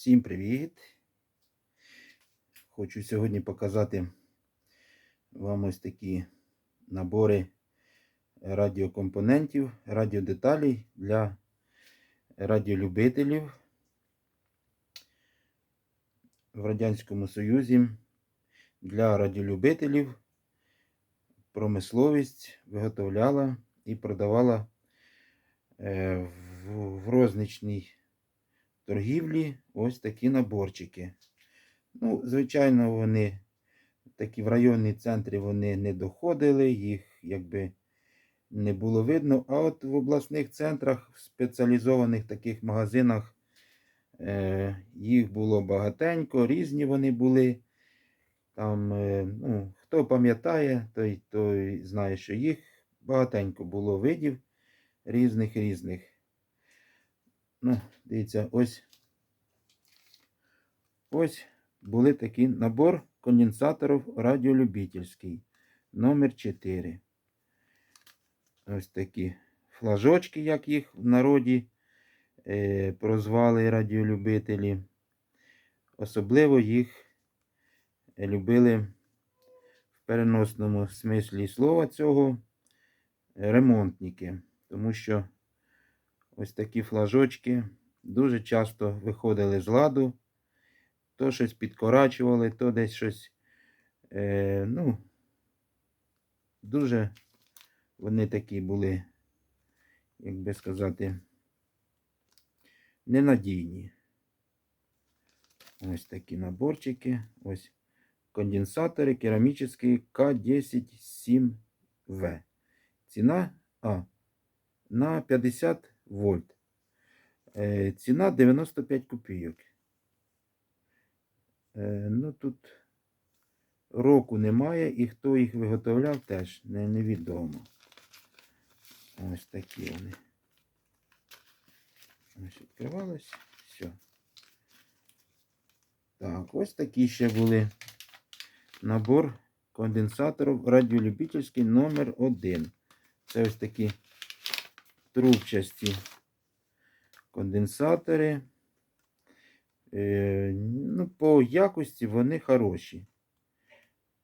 Всім привіт! Хочу сьогодні показати вам ось такі набори радіокомпонентів, радіодеталей для радіолюбителів в Радянському Союзі. Для радіолюбителів промисловість виготовляла і продавала е, в, розничній торгівлі ось такі наборчики. Ну, звичайно, вони такі в районні центрі вони не доходили, їх якби не було видно. А от в обласних центрах, в спеціалізованих таких магазинах, е, їх було багатенько, різні вони були. Там, е, ну, хто пам'ятає, той, той знає, що їх багатенько було видів різних різних. Ну, дивіться, ось ось були такий набор конденсаторів радіолюбительський. Номер 4. Ось такі флажочки, як їх в народі е, прозвали радіолюбителі. Особливо їх любили в переносному смислі слова цього ремонтники. Тому що ось такі флажочки дуже часто виходили з ладу, то щось підкорачували, то десь щось, е, ну, дуже вони такі були, як би сказати, ненадійні. Ось такі наборчики. Ось конденсатори керамічні К107В. Ціна А на 50 вольт. Е, ціна 95 копійок. Е, ну тут року немає і хто їх виготовляв теж невідомо. Ось такі вони. Ось відкривалось. Все. Так, ось такі ще були. Набор конденсаторів радіолюбительський номер 1. Це ось такі трубчасті конденсатори. Е, ну, По якості вони хороші.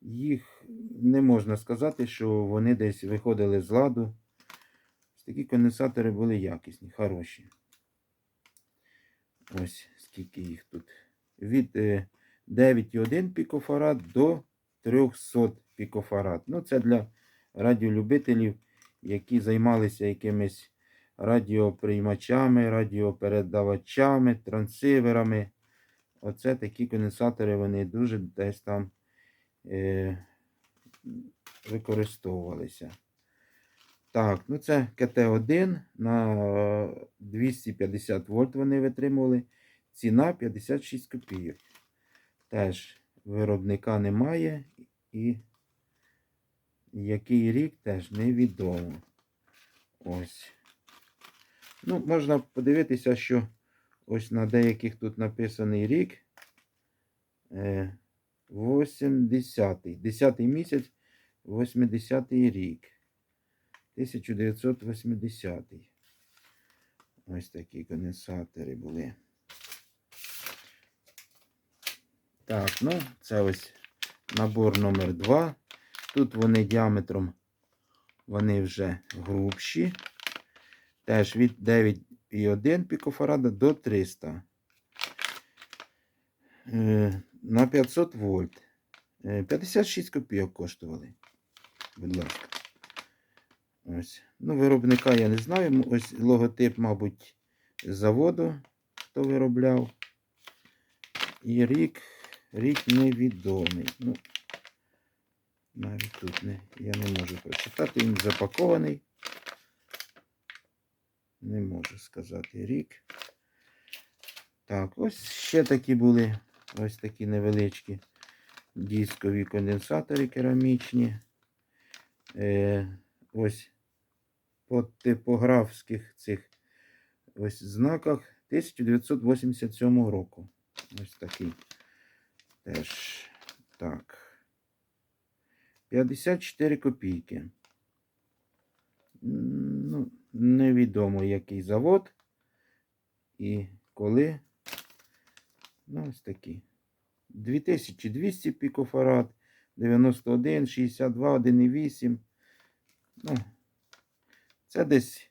Їх не можна сказати, що вони десь виходили з ладу. Такі конденсатори були якісні, хороші. Ось скільки їх тут. Від 9,1 пікофарад до 300 пікофарад. Ну, це для радіолюбителів, які займалися якимись радіоприймачами, радіопередавачами, трансиверами. Оце такі конденсатори вони дуже десь там е, використовувалися. Так, ну це КТ1 на 250 вольт вони витримували. Ціна 56 копійок. Теж виробника немає і який рік теж невідомо. Ось. Ну, можна подивитися, що ось на деяких тут написаний рік. 80-й. 10 місяць, 80-й рік. 1980-й. Ось такі конденсатори були. Так, ну, це ось набор номер 2. Тут вони діаметром, вони вже грубші. Теж від 9,1 пікофарада до 300. Е, на 500 вольт. Е, 56 копійок коштували. Будь ласка. Ось. Ну, виробника я не знаю. Ось логотип, мабуть, заводу, хто виробляв. І рік, рік невідомий. Ну, навіть тут не, я не можу прочитати. Він запакований. Не можу сказати рік. Так, ось ще такі були ось такі невеличкі дискові конденсатори керамічні. Е, Ось по типографських цих ось знаках 1987 року. Ось такий. Теж так. 54 копійки. Невідомо який завод і коли Ну, ось такі. 2200 пікофарад, 91, 62, 1,8. Ну, це десь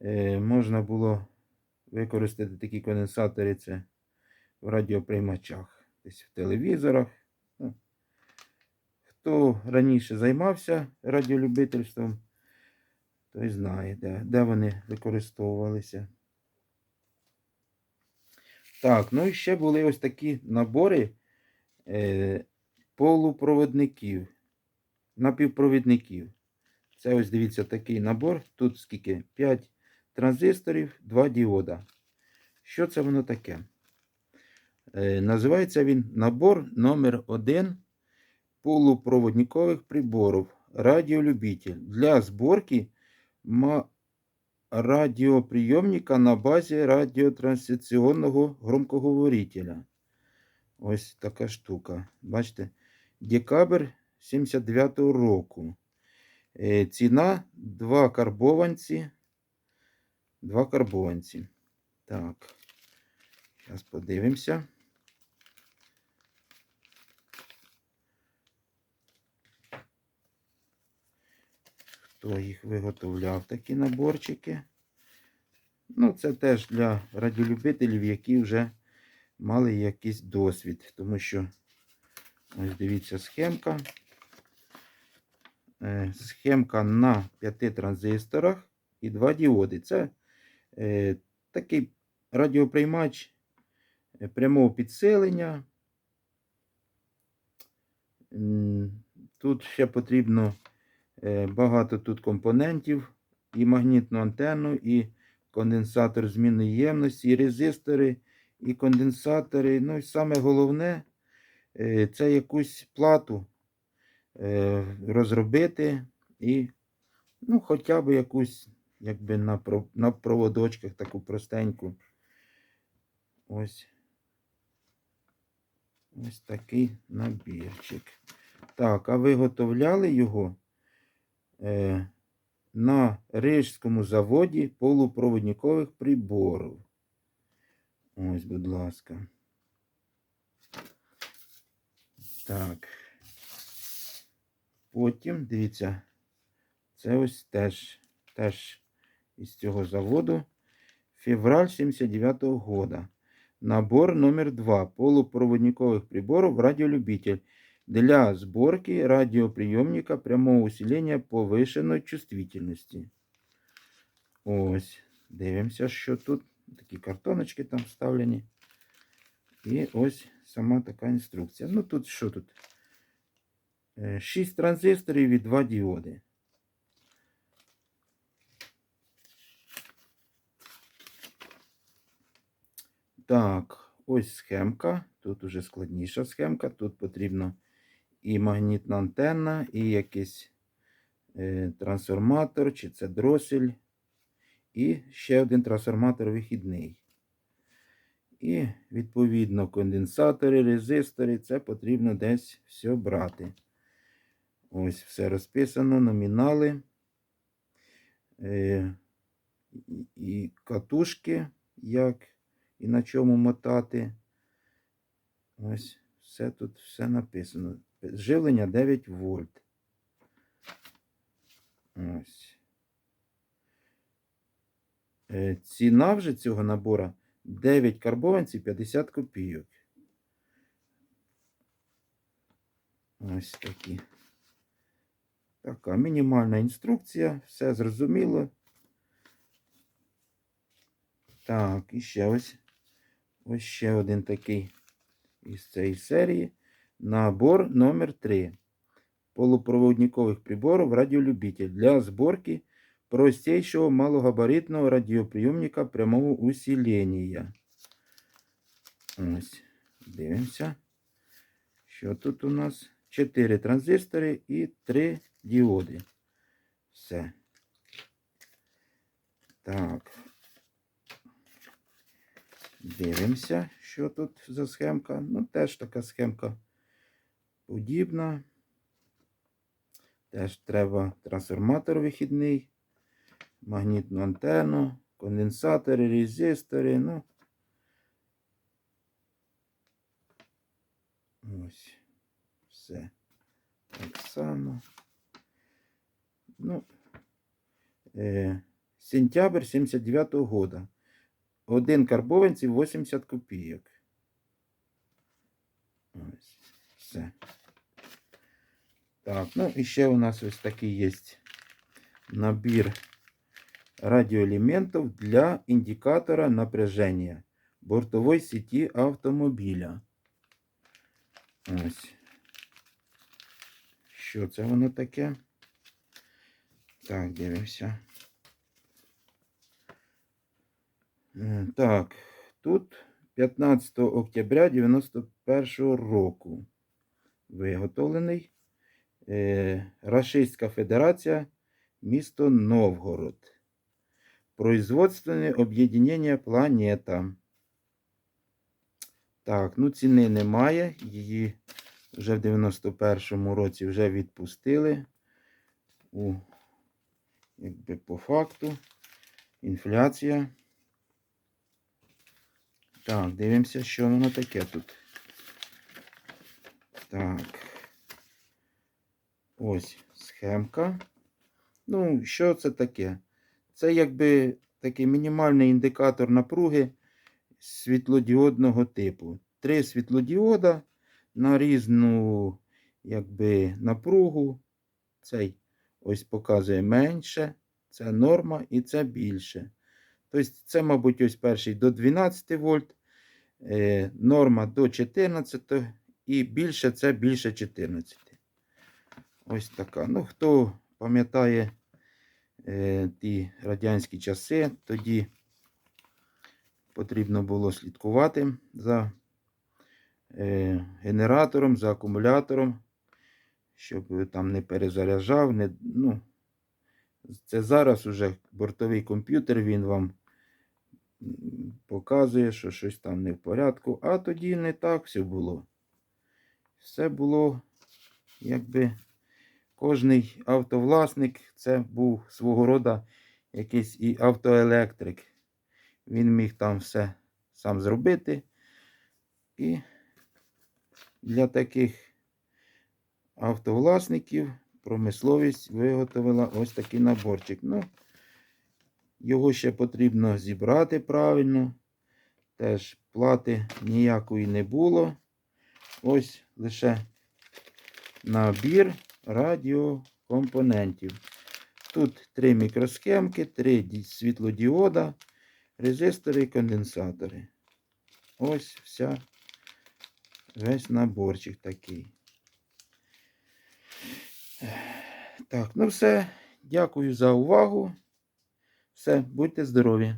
е, можна було використати такі конденсатори це в радіоприймачах, десь в телевізорах. Ну, хто раніше займався радіолюбительством, той знає, де, де вони використовувалися. Так, ну і ще були ось такі набори е, полупроводників, напівпровідників. Це ось дивіться такий набор. Тут скільки? 5 транзисторів, 2 діода. Що це воно таке? Е, називається він набор номер 1 полупроводникових приборів. Радіолюбитель для зборки радіоприйомника на базі радіотрансляційного громкоговорителя. Ось така штука. Бачите? Декабрь 79-го року. Е, Ціна 2 карбованці. 2 карбованці. Так. Зараз подивимося. Хто їх виготовляв, такі наборчики. Ну, це теж для радіолюбителів, які вже мали якийсь досвід. Тому що, ось дивіться, схемка. Е, Схемка на 5 транзисторах і 2 діоди. Це е, такий радіоприймач е, прямого підсилення. Тут ще потрібно багато тут компонентів, і магнітну антенну, і конденсатор змінної ємності, і резистори, і конденсатори. Ну і саме головне е, це якусь плату е, розробити і ну, хоча б якусь якби на, на проводочках таку простеньку. Ось. Ось такий набірчик. Так, а виготовляли його е, на Рижському заводі полупроводникових приборів. Ось, будь ласка. Так. Потім, дивіться, це ось теж, теж із цього заводу. Февраль 79-го года. Набор номер 2 полупроводниковых приборов радиолюбитель для сборки радиоприемника прямого усиления повышенной чувствительности. Ось. Дивимося, що тут. Такі картоночки там вставлені. І ось сама така інструкція. Ну тут що тут? 6 транзисторів і 2 діоди. Так, ось схемка. Тут уже складніша схемка. Тут потрібно і магнітна антенна, і якийсь е, трансформатор, чи це дросель, і ще один трансформатор вихідний. І, відповідно, конденсатори, резистори. Це потрібно десь все брати. Ось все розписано, номінали. Е, і- катушки, як і на чому мотати. Ось все тут все написано. Живлення 9 вольт. Ось. Е, Ціна вже цього набора 9 карбованців 50 копійок. Ось такі. Така мінімальна інструкція, все зрозуміло. Так, і ще ось. Ось ще один такий із цієї серії. Набор номер 3 полупроводникових приборів радіолюбитель для зборки простейшего малогабаритного радіоприйомника прямого усилення. Ось, дивимося. Що тут у нас? 4 транзистори і 3 діоди. Все. Так. Дивимося, що тут за схемка. Ну, теж така схемка подібна. Теж треба трансформатор вихідний, магнітну антенну, конденсатори, резистори. Ну, Ось. Все. Так само. Ну, е, сентябрь 79-го года. Один карбованців 80 копійок. Ось. Все. Так, ну і ще у нас ось такий є набір радіоелементів для індикатора напряження бортової сеті автомобіля. Ось. Що це воно таке? Так, дивимося. Е, Так, тут 15 октября 91 року виготовлений Рашистська Федерація, місто Новгород. Производственне об'єднання Планета. Так, ну ціни немає. Її вже в 91-му році вже відпустили. У, якби по факту. Інфляція. Так, дивимося, що воно таке тут. Так. Ось схемка. Ну, що це таке? Це якби такий мінімальний індикатор напруги світлодіодного типу. Три світлодіода на різну якби, напругу. Цей ось показує менше, це норма і це більше. Тобто це, мабуть, ось перший до 12 вольт, е, норма до 14 і більше це більше 14. Ось така. Ну, хто пам'ятає е, ті радянські часи, тоді потрібно було слідкувати за е, генератором, за акумулятором, щоб там не перезаряджав. Не, ну, це зараз уже бортовий комп'ютер, він вам показує, що щось там не в порядку, а тоді не так все було. Все було, якби кожний автовласник це був свого роду якийсь і автоелектрик. Він міг там все сам зробити. І для таких автовласників промисловість виготовила ось такий наборчик. Ну, його ще потрібно зібрати правильно. Теж плати ніякої не було. Ось лише набір радіокомпонентів. Тут три мікросхемки, три світлодіода, резистори і конденсатори. Ось вся весь наборчик такий. Так, ну все. Дякую за увагу. Все, будьте здорові.